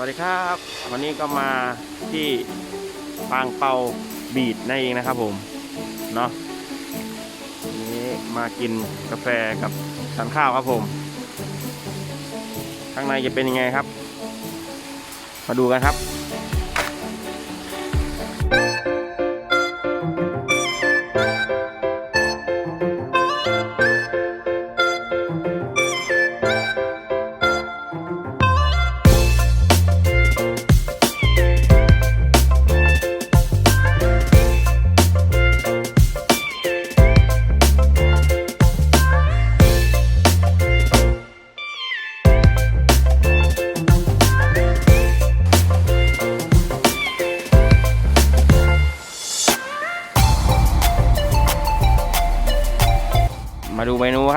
วัสดีครับ วันนี้ก็มาที่ปางเปาบีดนั่นเองนะครับผมเนาะนนี้มากินกาแฟกับทานข้าวครับผม ข้างในจะเป็นยังไงครับ มาดูกันครับ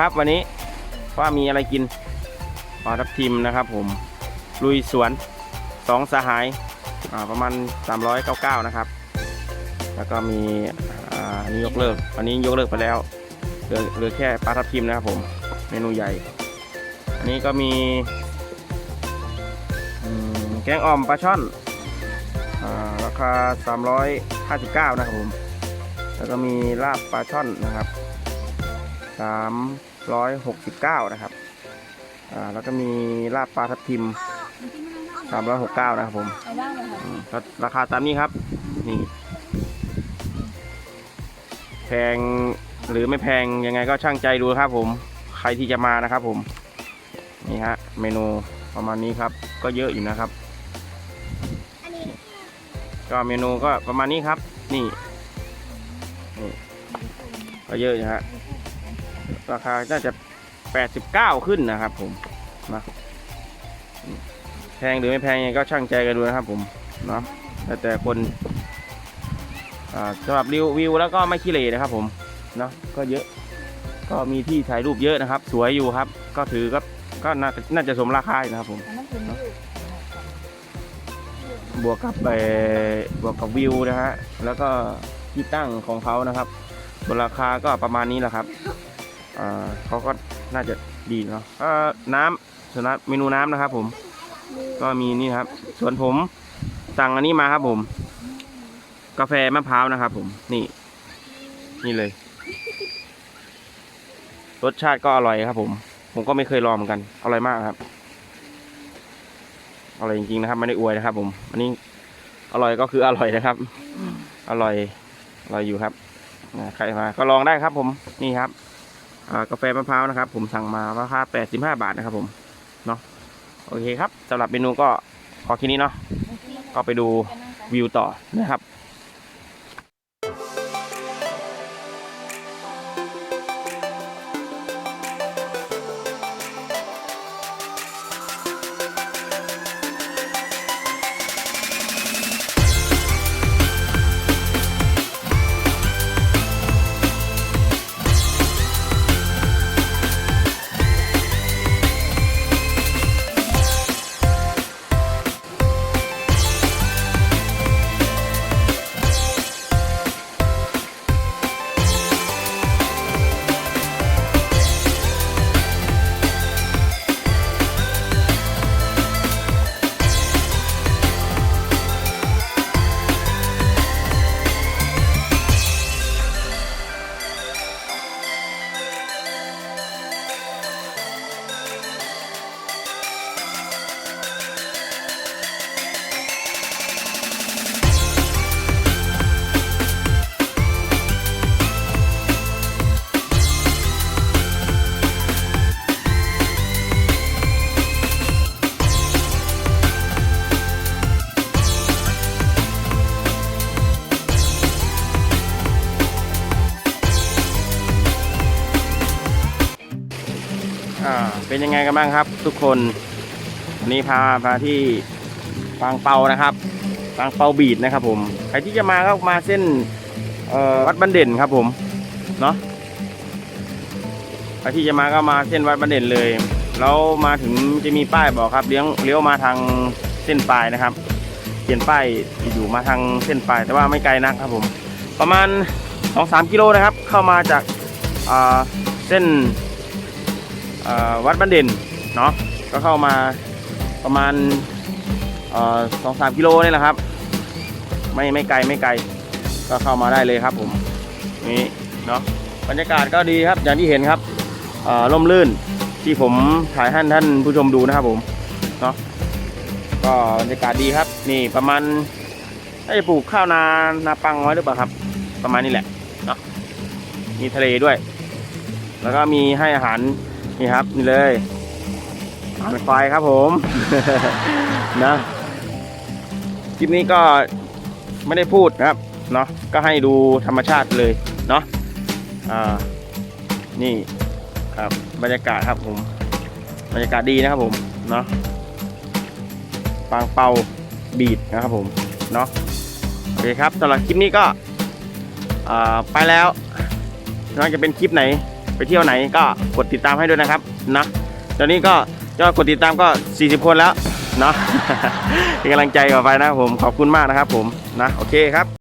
ครับวันนี้ว่ามีอะไรกินปลาทับทิมนะครับ ผมลุยสวนสองสหายอ่าประมาณ 399 นะครับ แล้วก็มีอันนี้ยกเลิกอันนี้ยกเลิกไปแล้วเหลือเหลือแค่ปลาทับทิมนะครับผมเมนูใหญ่ อันนี้ก็มีแกงอ่อมปลาช่อนอ่าราคา 359 นะครับผม แล้วก็มีลาบปลาช่อนนะครับสามร้อยหกสิบเก้านะครับ อ่า แล้วก็มีลาบปลาทับทิมสามร้อยหกเก้านะครับผมเอาบ้างเลยค่ะอืมก็ราคาตามนี้ครับ นี่ แพงหรือไม่แพงยังไงก็ช่างใจดูครับผม ใครที่จะมานะครับผม นี่ฮะ เมนูประมาณนี้ครับ ก็เยอะอยู่นะครับอันนี้ก็เมนูก็ประมาณนี้ครับ นี่นี่ก็เยอะอยู่ฮะ ราคาน่าจะ89ขึ้นนะครับผมนะแพงหรือไม่แพงยังก็ช่างใจกันดูนะครับผมเนาะแต่แต่คนสำหรับรีวิวแล้วก็ไม่ขี้เหร่นะครับผมเนาะก็เยอะก็มีที่ถ่ายรูปเยอะนะครับ สวยอยู่ครับ ก็ถือก็ก็น่าน่าจะสมราคาอยู่นะครับผมบวกกับเอ่อบวกกับวิวนะฮะแล้วก็ที่ตั้งของเขานะครับส่วราคาก็ประมาณนี้แหละครับ เขาก็น่าจะดีเนาะก็น้ำส่วนน้ำเมนูน้ำนะครับ ผม ก็มีนี่ครับ ส่วนผมสั่งอันนี้มาครับผม กาแฟมะพร้าวนะครับ ผม นี่ นี่เลย รสชาติก็อร่อยครับ ผม ผมก็ไม่เคยลองเหมือนกัน อร่อยมากครับ อร่อยจริงๆนะครับ ไม่ได้อวยนะครับ ผม อันนี้อร่อยก็คืออร่อยนะครับ อร่อย อร่อยอยู่ครับ ใครมา ก็ลองได้ครับ ผม นี่ครับ กาแฟมะพร้าวนะครับ ผมสั่งมาราคา85 บาทนะครับ ผมเนาะโอเคครับสำหรับเมนูก็ขอแค่นี้เนาะก็ไปดูวิวต่อนะครับ อ่าเป็นยังไงกันบ้างครับ ทุกคนวันนี้พามาที่ปางเปานะครับปางเปาบีดนะครับผมใครที่จะมาก็มาเส้นวัดบันเด่นครับผมเนาะใครที่จะมาก็มาเส้นวัดบันเด่นเลยแล้วมาถึงจะมีป้ายบอกครับเลี้ยงเลี้ยวมาทางเส้นปลายนะครับเขียนป้ายอยู่มาทางเส้นปลายแต่ว่าไม่ไกลนะครับผม ประมาณ 2-3 กิโลนะครับ เข้ามาจากเส้น วัดบ้านเด่นเนาะก็เข้ามาประมาณสองสามกิโลนี่แหละครับ ไม่ไม่ไกลไม่ไกล ก็เข้ามาได้เลยครับผมนี่เนาะบรรยากาศก็ดีครับอย่างที่เห็นครับร่มรื่นที่ผมถ่ายให้ท่านผู้ชมดูนะครับผมเนาะก็บรรยากาศดีครับ นี่ประมาณน่าจะปลูกข้าวนานาปังไว้หรือเปล่าครับ ประมาณนี้แหละเนาะมีทะเลด้วย แล้วก็มีให้อาหาร นี่ครับนี่เลยอาหารควายครับผม นะคลิปนี้ก็ไม่ได้พูดนะครับเนาะก็ให้ดูธรรมชาติเลยเนาะอ่านี่ครับบรรยากาศครับผมบรรยากาศดีนะครับผมเนาะปางเปาบีดนะครับผมเนาะโอเคครับสำหรับคลิปนี้ก็อ่าไปแล้วนอกจะเป็นคลิปไหน ไปเที่ยวไหนก็กดติดตามให้ด้วยนะครับนะตอนนี้ก็ยอดกดติดตามก็ 40 คนแล้วเนาะเป็นกำลังใจต่อไปนะครับผมขอบคุณมากนะครับผมนะโอเคครับ